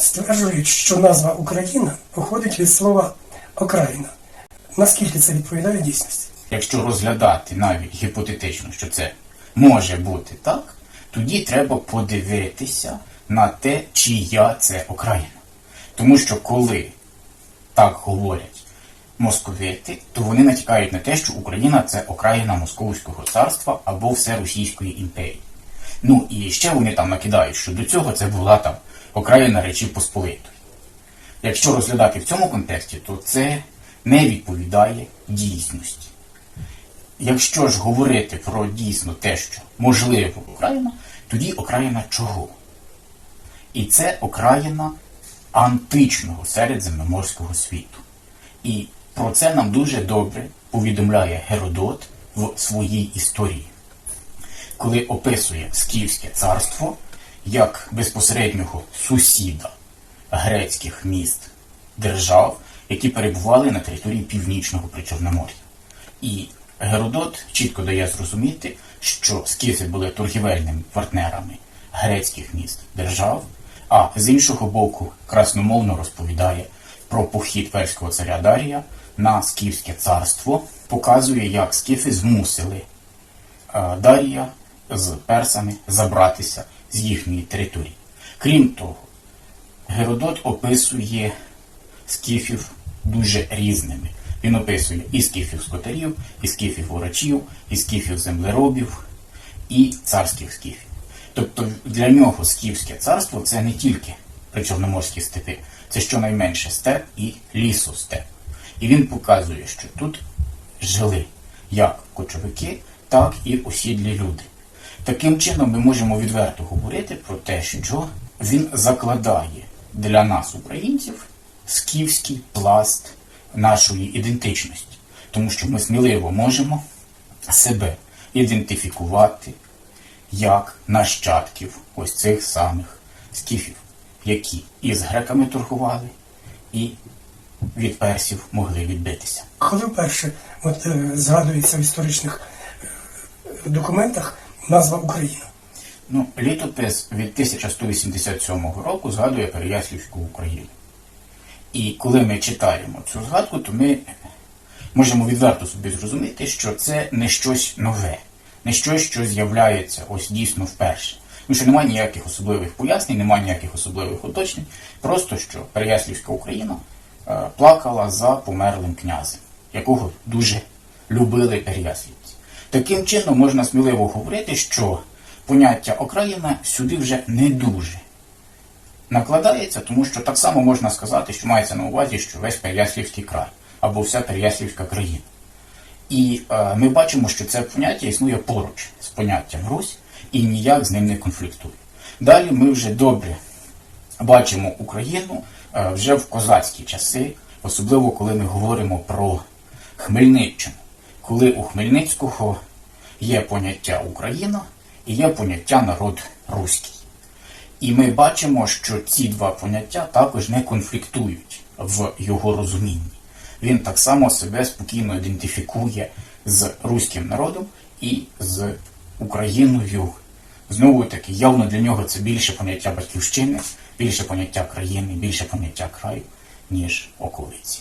Стверджують, що назва Україна походить від слова окраїна. Наскільки це відповідає дійсності? Якщо розглядати навіть гіпотетично, що це може бути так, тоді треба подивитися на те, чия це Україна. Тому що коли так говорять московити, то вони натякають на те, що Україна це окраїна Московського царства або Всеросійської імперії. Ну і ще вони там накидають, що до цього це була там окраїна Речі Посполитої. Якщо розглядати в цьому контексті, то це не відповідає дійсності. Якщо ж говорити про дійсно те, що можливо Україна, тоді окраїна чого? І це окраїна античного середземноморського світу. І про це нам дуже добре повідомляє Геродот в своїй історії, коли описує Скіфське царство як безпосереднього сусіда грецьких міст держав, які перебували на території північного Причорномор'я. І Геродот чітко дає зрозуміти, що скіфи були торгівельними партнерами грецьких міст держав, а з іншого боку красномовно розповідає про похід перського царя Дарія на скіфське царство, показує, як скіфи змусили е, Дарія з персами забратися з їхньої території. Крім того, Геродот описує скіфів дуже різними. Він описує і скіфів скотарів, і скіфів урачів, і скіфів землеробів, і царських скіфів. Тобто для нього скіфське царство це не тільки причорноморські степи, це щонайменше степ і лісостеп. І він показує, що тут жили як кочовики, так і осідлі люди. Таким чином ми можемо відверто говорити про те, що він закладає для нас, українців, скіфський пласт нашої ідентичності, тому що ми сміливо можемо себе ідентифікувати як нащадків ось цих самих скіфів, які і з греками торгували, і від персів могли відбитися. Коли вперше от, е, згадується в історичних е, документах назва Україна? Ну, літопис від 1187 року згадує Переяслівську Україну. І коли ми читаємо цю згадку, то ми можемо відверто собі зрозуміти, що це не щось нове, не щось, що з'являється ось дійсно вперше. Тому що немає ніяких особливих пояснень, немає ніяких особливих уточнень. Просто що Переяслівська Україна е, плакала за померлим князем, якого дуже любили переяслівці. Таким чином можна сміливо говорити, що поняття Україна сюди вже не дуже накладається, тому що так само можна сказати, що мається на увазі, що весь Переяслівський край або вся Переяслівська країна. І е, ми бачимо, що це поняття існує поруч з поняттям Русь і ніяк з ним не конфліктує. Далі ми вже добре бачимо Україну е, вже в козацькі часи, особливо коли ми говоримо про Хмельниччину, коли у Хмельницького є поняття Україна і є поняття народ руський. І ми бачимо, що ці два поняття також не конфліктують в його розумінні. Він так само себе спокійно ідентифікує з руським народом і з Україною. Знову таки, явно для нього це більше поняття батьківщини, більше поняття країни, більше поняття краю, ніж околиці.